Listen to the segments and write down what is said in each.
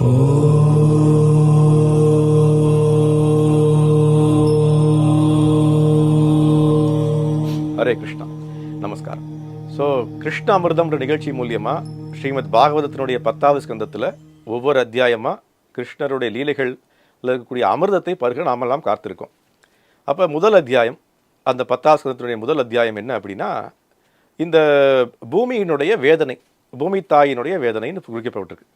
ஹரே கிருஷ்ணா. நமஸ்காரம். ஸோ கிருஷ்ண அமிர்தம்ன்ற நிகழ்ச்சி மூலியமாக ஸ்ரீமத் பாகவதத்தினுடைய பத்தாவது ஸ்கந்தத்தில் ஒவ்வொரு அத்தியாயமாக கிருஷ்ணருடைய லீலைகள் இருக்கக்கூடிய அமிர்தத்தை பருக நாமெல்லாம் காத்திருக்கோம். அப்போ முதல் அத்தியாயம் அந்த பத்தாவது ஸ்கந்தத்தினுடைய முதல் அத்தியாயம் என்ன அப்படின்னா இந்த பூமியினுடைய வேதனை பூமி தாயினுடைய வேதனைன்னு குறிக்கப்பட்டிருக்கு.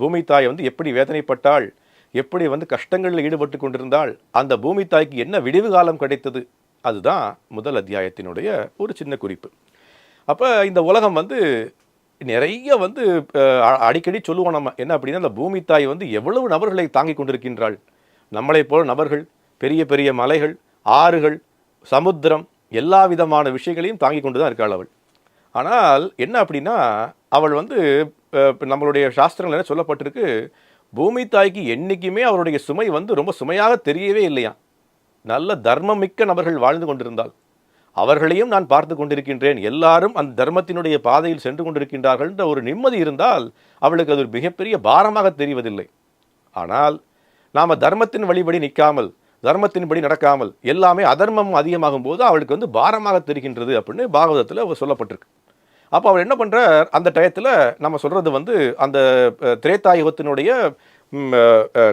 பூமி தாய் வந்து எப்படி வேதனைப்பட்டாள் எப்படி வந்து கஷ்டங்களில் ஈடுபட்டு கொண்டிருந்தாள் அந்த பூமி தாய்க்கு என்ன விடிவு காலம் கிடைத்தது? அதுதான் முதல் அத்தியாயத்தினுடைய ஒரு சின்ன குறிப்பு. அப்போ இந்த உலகம் வந்து நிறைய வந்து அடிக்கடி சொல்லுவோம் நம்ம என்ன அப்படின்னா அந்த பூமி தாய் வந்து எவ்வளவு நபர்களை தாங்கி கொண்டிருக்கின்றாள். நம்மளைப் போல நபர்கள் பெரிய பெரிய மலைகள் ஆறுகள் சமுத்திரம் எல்லா விதமான விஷயங்களையும் தாங்கி கொண்டு தான் இருக்காள் அவள். ஆனால் என்ன அப்படின்னா அவள் வந்து நம்மளுடைய சாஸ்திரங்கள் என்ன சொல்லப்பட்டிருக்கு? பூமி தாய்க்கு என்றைக்குமே அவருடைய சுமை வந்து ரொம்ப சுமையாக தெரியவே இல்லையா? நல்ல தர்மமிக்க நபர்கள் வாழ்ந்து கொண்டிருந்தால். அவர்களையும் நான் பார்த்து கொண்டிருக்கின்றேன். எல்லாரும் அந்த தர்மத்தினுடைய பாதையில் சென்று கொண்டிருக்கின்றார்கள் என்ற ஒரு நிம்மதி இருந்தால் அவளுக்கு அது ஒரு மிகப்பெரிய பாரமாக தெரிவதில்லை. ஆனால் நாம் தர்மத்தின் வழிபடி நிற்காமல் தர்மத்தின்படி நடக்காமல் எல்லாமே அதர்மம் அதிகமாகும் போது அவளுக்கு வந்து பாரமாக தெரிகின்றது அப்படின்னு பாகவதத்தில் சொல்லப்பட்டிருக்கு. அப்போ அவர் என்ன பண்ணுறார் அந்த டயத்தில் நம்ம சொல்கிறது வந்து அந்த திரேத்தாயுகத்தினுடைய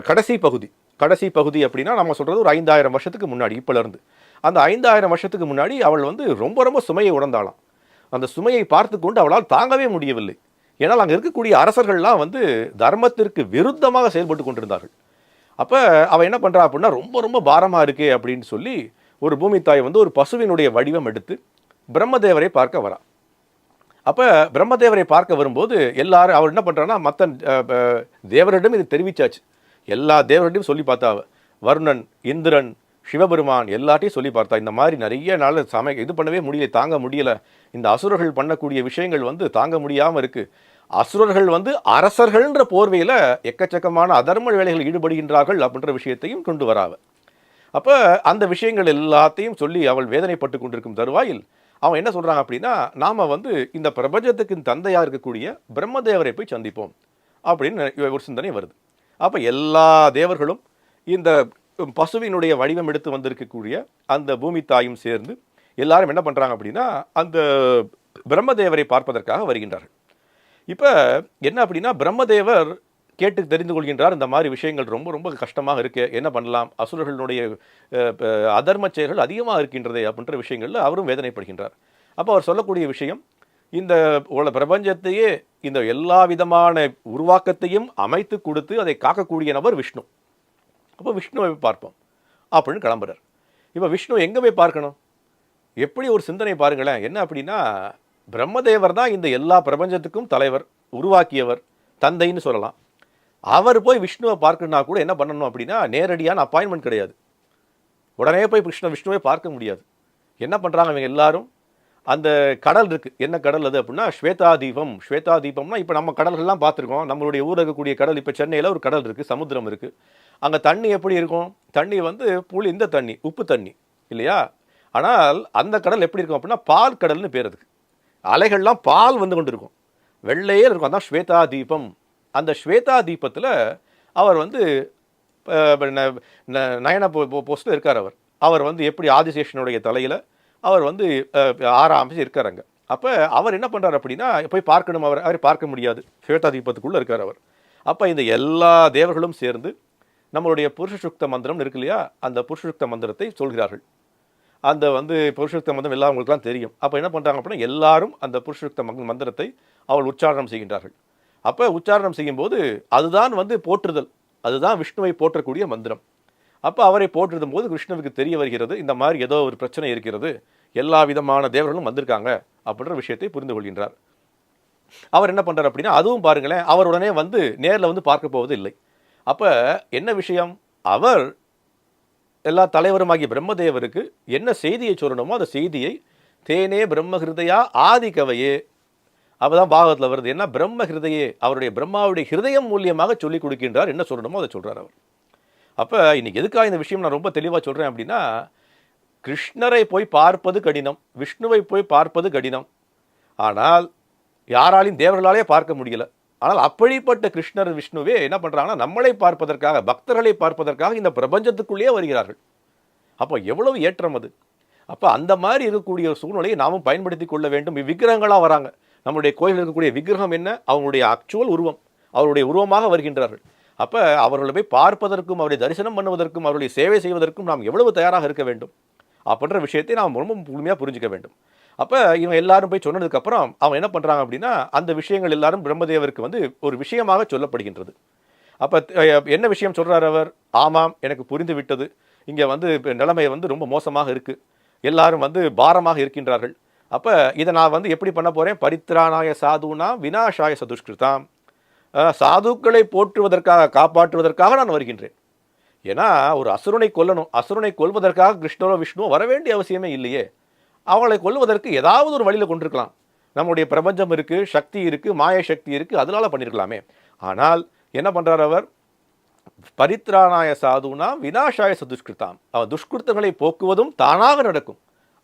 கடைசி பகுதி. கடைசி பகுதி அப்படின்னா நம்ம சொல்கிறது ஒரு ஐந்தாயிரம் வருஷத்துக்கு முன்னாடி இப்போலேருந்து. அந்த ஐந்தாயிரம் வருஷத்துக்கு முன்னாடி அவள் வந்து ரொம்ப ரொம்ப சுமையை உணர்ந்தாளாம். அந்த சுமையை பார்த்து கொண்டு அவளால் தாங்கவே முடியவில்லை. ஏன்னால் அங்கே இருக்கக்கூடிய அரசர்கள்லாம் வந்து தர்மத்திற்கு விருத்தமாக செயல்பட்டு கொண்டிருந்தார்கள். அப்போ அவள் என்ன பண்ணுறா அப்படின்னா ரொம்ப ரொம்ப பாரமாக இருக்கே அப்படின்னு சொல்லி ஒரு பூமி தாய் வந்து ஒரு பசுவினுடைய வடிவம் எடுத்து பிரம்மதேவரை பார்க்க வரா. அப்போ பிரம்மதேவரை பார்க்க வரும்போது எல்லாரும் அவர் என்ன பண்ணுறான்னா மற்ற தேவரிடம் இது தெரிவிச்சாச்சு. எல்லா தேவரிடையும் சொல்லி பார்த்தா வருணன் இந்திரன் சிவபெருமான் எல்லாத்தையும் சொல்லி பார்த்தா. இந்த மாதிரி நிறைய நாள் சமை இது பண்ணவே முடியல தாங்க முடியலை. இந்த அசுரர்கள் பண்ணக்கூடிய விஷயங்கள் வந்து தாங்க முடியாமல் இருக்குது அசுரர்கள் வந்து அரசர்கள்ன்ற போர்வையில் எக்கச்சக்கமான அதர்ம வேலைகளில் ஈடுபடுகின்றார்கள் அப்படின்ற விஷயத்தையும் கொண்டு வராவ. அப்போ அந்த விஷயங்கள் எல்லாத்தையும் சொல்லி அவள் வேதனைப்பட்டு கொண்டிருக்கும் தருவாயில் அவன் என்ன சொல்கிறாங்க அப்படின்னா நாம் வந்து இந்த பிரபஞ்சத்துக்கு தந்தையாக இருக்கக்கூடிய பிரம்மதேவரை போய் சந்திப்போம் அப்படின்னு ஒரு சிந்தனை வருது. அப்போ எல்லா தேவர்களும் இந்த பசுவினுடைய வடிவம் எடுத்து வந்திருக்கக்கூடிய அந்த பூமி தாயும் சேர்ந்து எல்லாரும் என்ன பண்ணுறாங்க அப்படின்னா அந்த பிரம்மதேவரை பார்ப்பதற்காக வருகின்றார்கள். இப்போ என்ன அப்படின்னா பிரம்மதேவர் கேட்டு தெரிந்து கொள்கின்றார். இந்த மாதிரி விஷயங்கள் ரொம்ப ரொம்ப கஷ்டமாக இருக்கு. என்ன பண்ணலாம்? அசுரர்களுடைய அதர்ம செயல்கள் அதிகமாக இருக்கின்றதே அப்படின்ற விஷயங்களில் அவரும் வேதனைப்படுகின்றார். அப்போ அவர் சொல்லக்கூடிய விஷயம் இந்த உள்ள பிரபஞ்சத்தையே இந்த எல்லா விதமான உருவாக்கத்தையும் அமைத்து கொடுத்து அதை காக்கக்கூடிய நபர் விஷ்ணு. அப்போ விஷ்ணுவை பார்ப்போம். அப்படின்னு கிளம்புறார். இப்போ விஷ்ணு எங்கே போய் பார்க்கணும்? எப்படி ஒரு சிந்தனை பாருங்களேன். என்ன அப்படின்னா பிரம்மதேவர் தான் இந்த எல்லா பிரபஞ்சத்துக்கும் தலைவர் உருவாக்கியவர் தந்தைன்னு சொல்லலாம். அவர் போய் விஷ்ணுவை பார்க்கணுன்னா கூட என்ன பண்ணணும் அப்படின்னா நேரடியான அப்பாயின்மெண்ட் கிடையாது. உடனே போய் கிருஷ்ண விஷ்ணுவை பார்க்க முடியாது. என்ன பண்ணுறாங்க இவங்க எல்லாரும்? அந்த கடல் இருக்குது என்ன கடல் அது அப்படின்னா ஸ்வேதா தீபம் ஸ்வேதா தீபம்னா இப்போ நம்ம கடல்கள்லாம் பார்த்துருக்கோம். நம்மளுடைய ஊரில் இருக்கக்கூடிய கடல் இப்போ சென்னையில் ஒரு கடல் இருக்குது சமுத்திரம் இருக்குது அங்கே தண்ணி எப்படி இருக்கும்? தண்ணி வந்து புளி இந்த தண்ணி உப்பு தண்ணி இல்லையா? ஆனால் அந்த கடல் எப்படி இருக்கும் அப்படின்னா பால் கடல்னு பேர் அதுக்கு. அலைகள்லாம் பால் வந்து கொண்டு இருக்கும் வெள்ளையே இருக்கும். அதான் ஸ்வேதா தீபம் அந்த ஸ்வேதா தீபத்தில் அவர் வந்து ந- நயன போஸ்ட்டில் இருக்கார் அவர். அவர் வந்து எப்படி ஆதிசேஷனுடைய தலையில் அவர் வந்து அஹ், இருக்கார் இருக்காருங்க அப்போ அவர் என்ன பண்ணுறாரு அப்படின்னா போய் பார்க்கணும் அவர் அவர் பார்க்க முடியாது. ஸ்வேதா தீபத்துக்குள்ளே இருக்கார் அவர். அப்போ இந்த எல்லா தேவர்களும் சேர்ந்து நம்மளுடைய புருஷசுக்த மந்திரம்னு இருக்கு இல்லையா அந்த புருஷசுக்த மந்திரத்தை சொல்கிறார்கள். அந்த வந்து புருஷசுக்த மந்திரம் எல்லாம் அவங்களுக்குலாம் தெரியும். அப்போ என்ன பண்ணுறாங்க அப்படின்னா எல்லாரும் அந்த புருஷசுக்த மந்திரத்தை அவள் உச்சாரணம் செய்கின்றார்கள். அப்போ உச்சாரணம் செய்யும்போது அதுதான் வந்து போற்றுதல். அதுதான் விஷ்ணுவை போற்றக்கூடிய மந்திரம். அப்போ அவரை போற்றுதும் போது விஷ்ணுவுக்கு தெரிய வருகிறது இந்த மாதிரி ஏதோ ஒரு பிரச்சனை இருக்கிறது எல்லா விதமான தேவர்களும் வந்திருக்காங்க அப்படின்ற விஷயத்தை புரிந்து கொள்கின்றார். அவர் என்ன பண்ணுறார் அப்படின்னா அதுவும் பாருங்களேன் அவர் உடனே வந்து நேரில் வந்து பார்க்க போவது இல்லை. அப்போ என்ன விஷயம்? அவர் எல்லா தலைவருமாகிய பிரம்மதேவருக்கு என்ன செய்தியை சொல்லணுமோ அந்த செய்தியை தேனே பிரம்ம ஹிருதயா ஆதி கவையே அப்பதான் பாகவத்தில் வருது என்ன பிரம்ம ஹிருதயே அவருடைய பிரம்மாவுடைய ஹிருதயம் மூலியமாக சொல்லிக் கொடுக்கின்றார் என்ன சொல்லணுமோ அதை சொல்றார் அவர். அப்போ இன்னைக்கு எதுக்காக இந்த விஷயம் நான் ரொம்ப தெளிவாக சொல்றேன் அப்படின்னா கிருஷ்ணரை போய் பார்ப்பது கடினம் விஷ்ணுவை போய் பார்ப்பது கடினம். ஆனால் யாராலையும் தேவர்களாலே பார்க்க முடியல. ஆனால் அப்படிப்பட்ட கிருஷ்ணர் விஷ்ணுவே என்ன பண்ணுறாங்கன்னா நம்மளை பார்ப்பதற்காக பக்தர்களை பார்ப்பதற்காக இந்த பிரபஞ்சத்துக்குள்ளேயே வருகிறார்கள். அப்போ எவ்வளவு ஏற்றம் அது. அப்போ அந்த மாதிரி இருக்கக்கூடிய சூழ்நிலையை நாமும் பயன்படுத்தி கொள்ள வேண்டும். விக்கிரகங்களாக வராங்க. நம்முடைய கோயிலில் இருக்கக்கூடிய விக்கிரகம் என்ன? அவங்களுடைய ஆக்சுவல் உருவம். அவருடைய உருவமாக வருகின்றார்கள். அப்போ அவர்களை போய் பார்ப்பதற்கும் அவருடைய தரிசனம் பண்ணுவதற்கும் அவருடைய சேவை செய்வதற்கும் நாம் எவ்வளவு தயாராக இருக்க வேண்டும்? அப்படின்ற விஷயத்தை நாம் ரொம்ப முழுமையாக புரிஞ்சுக்க வேண்டும். அப்போ இவங்க எல்லாரும் போய் சொன்னதுக்கப்புறம் அவங்க என்ன பண்ணுறாங்க அப்படின்னா அந்த விஷயங்கள் எல்லாரும் பிரம்மதேவருக்கு வந்து ஒரு விஷயமாக சொல்லப்படுகின்றது. அப்போ என்ன விஷயம் சொல்கிறார் அவர்? ஆமாம் எனக்கு புரிந்து விட்டது இங்கே வந்து நிலைமை வந்து ரொம்ப மோசமாக இருக்குது எல்லாரும் வந்து பாரமாக இருக்கின்றார்கள். அப்போ இதை நான் வந்து எப்படி பண்ண போகிறேன் பரித்ராணாய சாதுனா வினாஷாய சதுஷ்கிருதாம். சாதுக்களை போற்றுவதற்காக காப்பாற்றுவதற்காக நான் வருகின்றேன். ஏன்னா ஒரு அசுரனை கொல்லணும். அசுரனை கொல்வதற்காக கிருஷ்ணரோ விஷ்ணுவோ வர வேண்டிய அவசியமே இல்லையே. அவங்களை கொல்வதற்கு ஏதாவது ஒரு வழியில் கொண்டிருக்கலாம். நம்முடைய பிரபஞ்சம் இருக்குது சக்தி இருக்குது மாய சக்தி இருக்குது அதனால பண்ணியிருக்கலாமே ஆனால் என்ன பண்ணுறார் அவர்? பரித்ராணாய சாதுனா வினாஷாய சதுஷ்கிருதாம். அவன் துஷ்கிருத்தங்களை போக்குவதும் தானாக நடக்கும்.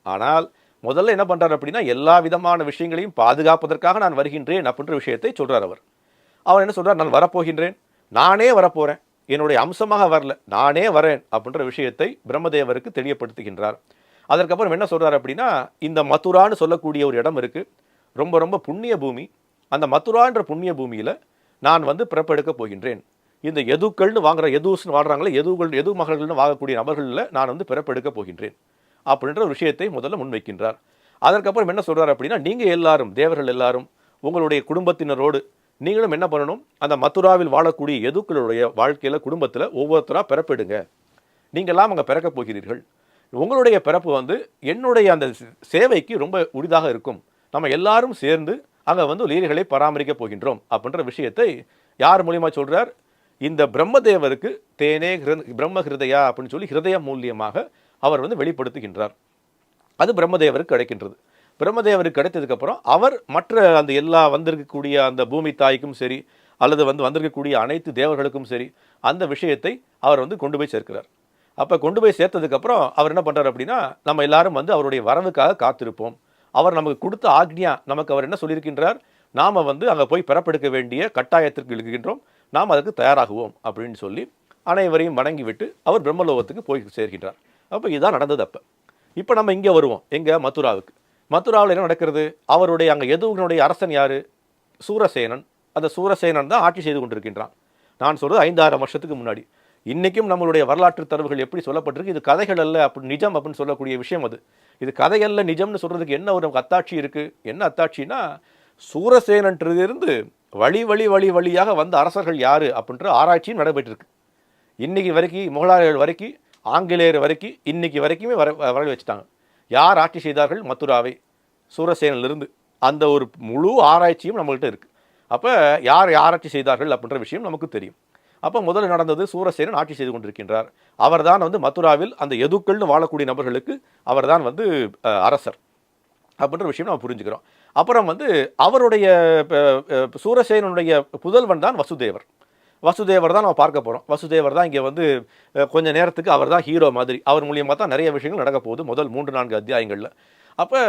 ஆனால் முதல்ல என்ன பண்ணுறாரு அப்படின்னா எல்லா விதமான விஷயங்களையும் பாதுகாப்பதற்காக நான் வருகின்றேன் அப்படின்ற விஷயத்தை சொல்கிறார் அவர். அவர் என்ன சொல்கிறார் நான் வரப்போகின்றேன். நானே வரப்போகிறேன் என்னுடைய அம்சமாக வரல. நானே வரேன் அப்படின்ற விஷயத்தை பிரம்மதேவருக்கு தெரியப்படுத்துகின்றார் அதற்கப்புறம் என்ன சொல்கிறார் அப்படின்னா இந்த மதுரான்னு சொல்லக்கூடிய ஒரு இடம் இருக்குது ரொம்ப ரொம்ப புண்ணிய பூமி. அந்த மதுரான்ற புண்ணிய பூமியில் நான் வந்து பிறப்பெடுக்க போகின்றேன். இந்த எதுக்கள்னு வாங்குற எதுஸ்னு வாடுறாங்களே எதுகள் எது மகள்கள்னு வாங்கக்கூடிய நபர்களில் நான் வந்து பிறப்பெடுக்க போகின்றேன். அப்படின்ற ஒரு விஷயத்தை முதல்ல முன்வைக்கின்றார். அதற்கப்புறம் என்ன சொல்கிறார் அப்படின்னா நீங்கள் எல்லாரும் தேவர்கள் எல்லாரும் உங்களுடைய குடும்பத்தினரோடு நீங்களும் என்ன பண்ணணும்? அந்த மதுராவில் வாழக்கூடிய எதுக்களுடைய வாழ்க்கையில் குடும்பத்தில் ஒவ்வொருத்தராக பிறப்பிடுங்க. நீங்கள்லாம் அங்கே பிறக்க போகிறீர்கள். உங்களுடைய பிறப்பு வந்து என்னுடைய அந்த சேவைக்கு ரொம்ப உரிதாக இருக்கும். நம்ம எல்லாரும் சேர்ந்து அங்கே வந்து லீலைகளை பராமரிக்க போகின்றோம். அப்படின்ற விஷயத்தை யார் மூலியமாக சொல்கிறார் இந்த பிரம்மதேவருக்கு தேனே ஹிருத- பிரம்ம ஹிருதயா அப்படின்னு சொல்லி ஹிருதய மூலியமாக அவர் வந்து வெளிப்படுத்துகின்றார். அது பிரம்மதேவருக்கு கிடைக்கின்றது. பிரம்மதேவருக்கு கிடைத்ததுக்கப்புறம் அவர் மற்ற அந்த எல்லா வந்திருக்கக்கூடிய அந்த பூமி தாய்க்கும் சரி அல்லது வந்து வந்திருக்கக்கூடிய அனைத்து தேவர்களுக்கும் சரி அந்த விஷயத்தை அவர் வந்து கொண்டு போய் சேர்க்கிறார். அப்போ கொண்டு போய் சேர்த்ததுக்கப்புறம் அவர் என்ன பண்ணுறார் அப்படின்னா நம்ம எல்லாரும் வந்து அவருடைய வரவுக்காக காத்திருப்போம். அவர் நமக்கு கொடுத்த ஆக்னியா நமக்கு அவர் என்ன சொல்லியிருக்கின்றார்? நாம் வந்து அங்கே போய் பிறப்பெடுக்க வேண்டிய கட்டாயத்திற்கு இருக்கின்றோம் நாம் அதற்கு தயாராகுவோம் அப்படின்னு சொல்லி அனைவரையும் வணங்கிவிட்டு அவர் பிரம்மலோகத்துக்கு போய் சேர்கின்றார். அப்போ இதுதான் நடந்தது அப்போ. இப்போ நம்ம இங்கே வருவோம் எங்கே மதுராவுக்கு. மதுராவில் என்ன நடக்கிறது? அவருடைய அங்கே எதுவனுடைய அரசன் யார்? சூரசேனன். அந்த சூரசேனன் தான் ஆட்சி செய்து கொண்டிருக்கின்றான். நான் சொல்கிறது ஐந்தாயிரம் வருஷத்துக்கு முன்னாடி. இன்றைக்கும் நம்மளுடைய வரலாற்று தரவுகள் எப்படி சொல்லப்பட்டிருக்கு? இது கதைகள் அல்ல அப்படி நிஜம் அப்படின்னு சொல்லக்கூடிய விஷயம் அது. இது கதையல்ல நிஜம்னு சொல்கிறதுக்கு என்ன ஒரு அத்தாட்சி இருக்குது என்ன அத்தாட்சினா சூரசேனன்றிலிருந்து வழி வழி வழி வழியாக வந்த அரசர்கள் யார்? அப்படின்ற ஆராய்ச்சியும் நடைபெற்றிருக்கு. இன்றைக்கி வரைக்கும் முகலாயர்கள் வரைக்கும் ஆங்கிலேயர் வரைக்கும் இன்னைக்கு வரைக்குமே வர வர வச்சுட்டாங்க. யார் ஆட்சி செய்தார்கள்? மதுராவை. சூரசேனிலிருந்து. அந்த ஒரு முழு ஆராய்ச்சியும் நம்மள்கிட்ட இருக்குது அப்போ யார் ஆராய்ச்சி செய்தார்கள் அப்படின்ற விஷயம் நமக்கு தெரியும். அப்போ முதல்ல நடந்தது சூரசேனன் ஆட்சி செய்து கொண்டிருக்கின்றார். அவர்தான் வந்து மதுராவில் அந்த எதுக்கள்னு வாழக்கூடிய நபர்களுக்கு அவர்தான் வந்து அரசர். அப்படின்ற விஷயம் நம்ம புரிஞ்சுக்கிறோம். அப்புறம் வந்து அவருடைய சூரசேனனுடைய புதல்வன் தான் வசுதேவர். வசுதேவர் தான் நம்ம பார்க்க போகிறோம் வசுதேவர் தான் இங்கே வந்து கொஞ்சம் கொஞ்ச நேரத்துக்கு அவர் தான் ஹீரோ மாதிரி. அவர் மூலியமாக தான் நிறைய விஷயங்கள் நடக்க போகுது முதல் மூன்று நான்கு அத்தியாயங்களில். அப்போ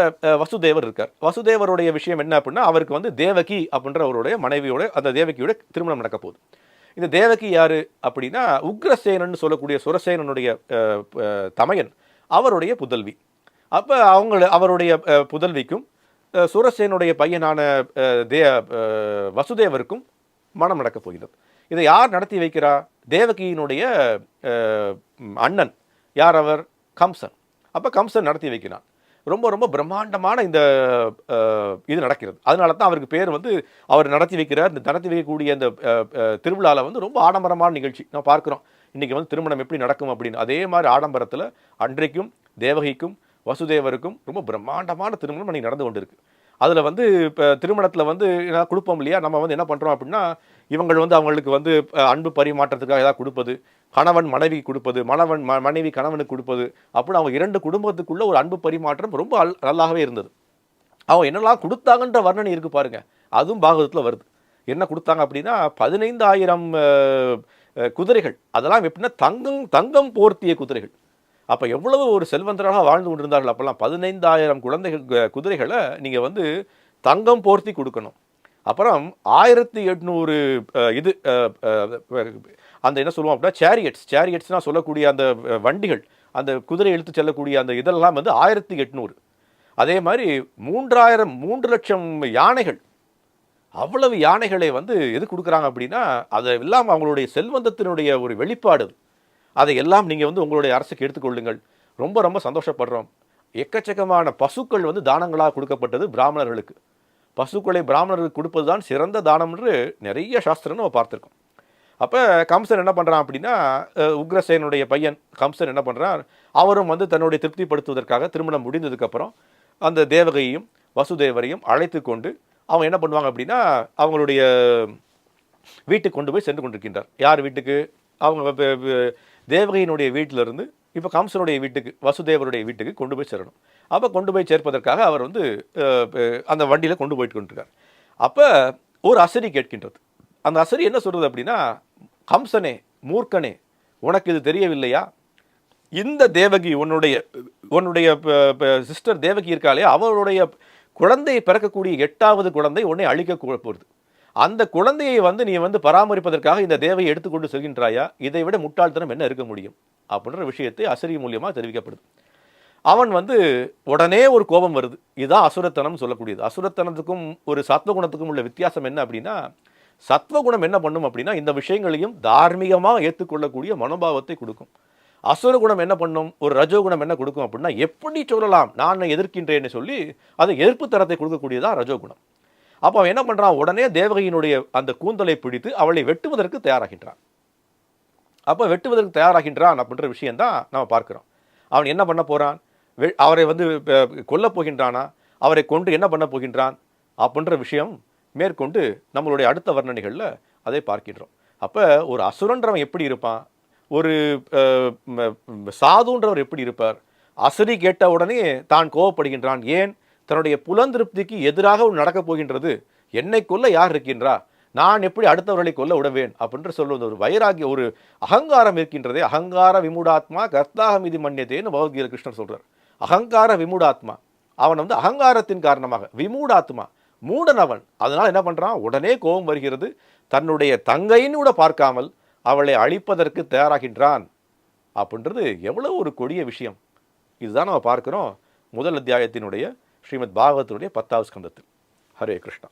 வசுதேவர் இருக்கார். வசுதேவருடைய விஷயம் என்ன அப்படின்னா அவருக்கு வந்து தேவகி அப்படின்ற அவருடைய மனைவியோட அந்த தேவகியோட திருமணம் நடக்க போகுது. இந்த தேவகி யாரு அப்படின்னா உக்ரசேனன் சொல்லக்கூடிய சுரசேனனுடைய தமையன். அவருடைய புதல்வி. அப்போ அவங்கள அவருடைய புதல்விக்கும் சுரசேனுடைய பையனான தே வசுதேவருக்கும் மனம் நடக்கப் போகிறது. இதை யார் நடத்தி வைக்கிறா? தேவகியினுடைய அண்ணன். யார் அவர்? கம்சன். அப்போ கம்சன் நடத்தி வைக்கிறான். ரொம்ப ரொம்ப பிரம்மாண்டமான இந்த இது நடக்கிறது. அதனால தான் அவருக்கு பேர் வந்து அவர் நடத்தி வைக்கிறார். இந்த நடத்தி வைக்கக்கூடிய இந்த திருவிழாவில் வந்து ரொம்ப ஆடம்பரமான நிகழ்ச்சி. நான் பார்க்குறோம். இன்றைக்கி வந்து திருமணம் எப்படி நடக்கும் அப்படின்னு. அதே மாதிரி ஆடம்பரத்தில் அன்றைக்கும் தேவகிக்கும் வசுதேவருக்கும் ரொம்ப பிரம்மாண்டமான திருமணம் அன்றைக்கி நடந்து கொண்டிருக்கு. அதில் வந்து இப்போ திருமணத்தில் வந்து ஏதாவது கொடுப்போம் இல்லையா? நம்ம வந்து என்ன பண்ணுறோம் அப்படின்னா இவங்கள் வந்து அவங்களுக்கு வந்து அன்பு பரிமாற்றத்துக்காக ஏதாவது கொடுப்பது கணவன் மனைவி கொடுப்பது மணவன் ம மனைவி கணவனுக்கு கொடுப்பது அப்படின்னு அவங்க இரண்டு குடும்பத்துக்குள்ளே ஒரு அன்பு பரிமாற்றம் ரொம்ப அல்- நல்லாவே இருந்தது. அவங்க என்னெல்லாம் கொடுத்தாங்கன்ற வர்ணனை இருக்குது பாருங்கள் அதுவும் பாகவதத்தில் வருது. என்ன கொடுத்தாங்க அப்படின்னா பதினைந்தாயிரம் குதிரைகள். அதெல்லாம் எப்படின்னா தங்கம் தங்கம் போர்த்திய குதிரைகள். அப்போ எவ்வளவு ஒரு செல்வந்தராக வாழ்ந்து கொண்டிருந்தார்கள் அப்போல்லாம் பதினைந்தாயிரம் குழந்தைகள் குதிரைகளை நீங்கள் வந்து தங்கம் போர்த்தி கொடுக்கணும். அப்புறம் ஆயிரத்தி எட்நூறு இது அந்த என்ன சொல்லுவோம் அப்படின்னா சேரியட்ஸ் சேரியட்ஸ்னால் சொல்லக்கூடிய அந்த வண்டிகள் அந்த குதிரை இழுத்து செல்லக்கூடிய அந்த இதெல்லாம் வந்து ஆயிரத்தி எட்நூறு. அதே மாதிரி மூன்றாயிரம் மூன்று லட்சம் யானைகள் அவ்வளவு யானைகளை வந்து எது கொடுக்குறாங்க அப்படின்னா அதை இல்லாமல் அவங்களுடைய செல்வந்தத்தினுடைய ஒரு வெளிப்பாடு அதையெல்லாம் அதை எல்லாம் நீங்கள் வந்து உங்களுடைய அரசுக்கு எடுத்துக்கொள்ளுங்கள். ரொம்ப ரொம்ப சந்தோஷப்படுறோம். எக்கச்சக்கமான பசுக்கள் வந்து தானங்களாக கொடுக்கப்பட்டது பிராமணர்களுக்கு. பசுக்களை பிராமணர்களுக்கு கொடுப்பது தான் சிறந்த தானம் என்று நிறைய சாஸ்திரம் நம்ம பார்த்துருக்கோம். அப்போ கம்சன் என்ன பண்ணுறான் அப்படின்னா உக்ரசேனுடைய பையன் கம்சன் என்ன பண்ணுறான் அவரும் வந்து தன்னுடைய திருப்திப்படுத்துவதற்காக திருமணம் முடிந்ததுக்கப்புறம் அந்த தேவகையையும் வசுதேவரையும் அழைத்து கொண்டு அவங்க என்ன பண்ணுவாங்க அப்படின்னா அவங்களுடைய வீட்டுக்கு கொண்டு போய் சென்று கொண்டிருக்கின்றார். யார் வீட்டுக்கு? அவங்க தேவகையினுடைய வீட்டிலிருந்து இப்போ கம்சனுடைய வீட்டுக்கு வசுதேவருடைய வீட்டுக்கு கொண்டு போய் சேரணும். அப்போ கொண்டு போய் சேர்ப்பதற்காக அவர் வந்து அந்த வண்டியில் கொண்டு போயிட்டு கொண்டிருக்கார். அப்போ ஒரு அசரி கேட்கின்றது. அந்த அசரி என்ன சொல்கிறது அப்படின்னா கம்சனே மூர்க்கனே உனக்கு இது தெரியவில்லையா? இந்த தேவகி உன்னுடைய உன்னுடைய சிஸ்டர் தேவகி இருக்காளே அவருடைய குழந்தையை பிறக்கக்கூடிய எட்டாவது குழந்தை உன்னை அழிக்க கு- போகுது. அந்த குழந்தையை வந்து நீ வந்து பராமரிப்பதற்காக இந்த தேவையை எடுத்துக்கொண்டு செல்கின்றாயா? இதை விட முட்டாள்தனம் என்ன இருக்க முடியும்? அப்படின்ற விஷயத்தை அசரி மூலியமாக தெரிவிக்கப்படுது. அவன் வந்து உடனே ஒரு கோபம் வருது. இதுதான் அசுரத்தனம் சொல்லக்கூடியது. அசுரத்தனத்துக்கும் ஒரு சத்வகுணத்துக்கும் உள்ள வித்தியாசம் என்ன அப்படின்னா சத்வகுணம் என்ன பண்ணும் அப்படின்னா இந்த விஷயங்களையும் தார்மீகமாக ஏற்றுக்கொள்ளக்கூடிய மனோபாவத்தை கொடுக்கும். அசுரகுணம் என்ன பண்ணும்? ஒரு ரஜோகுணம் என்ன கொடுக்கும் அப்படின்னா எப்படி சொல்லலாம்? நான் எதிர்க்கின்றேன்னு சொல்லி அது எதிர்ப்பு தரத்தை கொடுக்கக்கூடியதான் ரஜோகுணம். அப்போ அவன் என்ன பண்ணுறான் உடனே தேவகையினுடைய அந்த கூந்தலை பிடித்து அவளை வெட்டுவதற்கு தயாராகின்றான். அப்போ வெட்டுவதற்கு தயாராகின்றான் அப்படின்ற விஷயம்தான் நம்ம பார்க்குறோம். அவன் என்ன பண்ண போகிறான் வெ- அவரை வந்து கொல்ல கொல்லப் போகின்றானா? அவரை கொண்டு என்ன பண்ண போகின்றான்? அப்படின்ற விஷயம் மேற்கொண்டு நம்மளுடைய அடுத்த வர்ணனைகளில் அதை பார்க்கின்றோம். அப்போ ஒரு அசுரன்றவன் எப்படி இருப்பான்? ஒரு சாதுன்றவர் எப்படி இருப்பார்? அசரி கேட்ட உடனே தான் கோவப்படுகின்றான். ஏன்? தன்னுடைய புலந்திருப்திக்கு எதிராக ஒன்று நடக்கப் போகின்றது. என்னை கொல்ல யார் இருக்கின்றா? நான் எப்படி அடுத்தவர்களை கொல்ல விடுவேன்? அப்படின்ற சொல்லுவது ஒரு வைராகிய ஒரு அகங்காரம் இருக்கின்றதே அகங்கார விமுடாத்மா கர்த்தாகம் இது மன்னியதேன்னு பகவத்கீதை கிருஷ்ணர் சொல்கிறார் அகங்கார விமுடாத்மா. அவன் வந்து அகங்காரத்தின் காரணமாக விமூடாத்மா மூடன் அவன் அதனால் என்ன பண்ணுறான் உடனே கோபம் வருகிறது. தன்னுடைய தங்கைன்னு கூட பார்க்காமல் அவளை அழிப்பதற்கு தயாராகின்றான். அப்படின்றது எவ்வளவு ஒரு கொடிய விஷயம். இதுதான் நம்ம பார்க்குறோம் முதல் அத்தியாயத்தினுடைய ஸ்ரீமத் பாகவத்தினுடைய பத்தாவது ஸ்கந்தத்தில். ஹரே கிருஷ்ணா.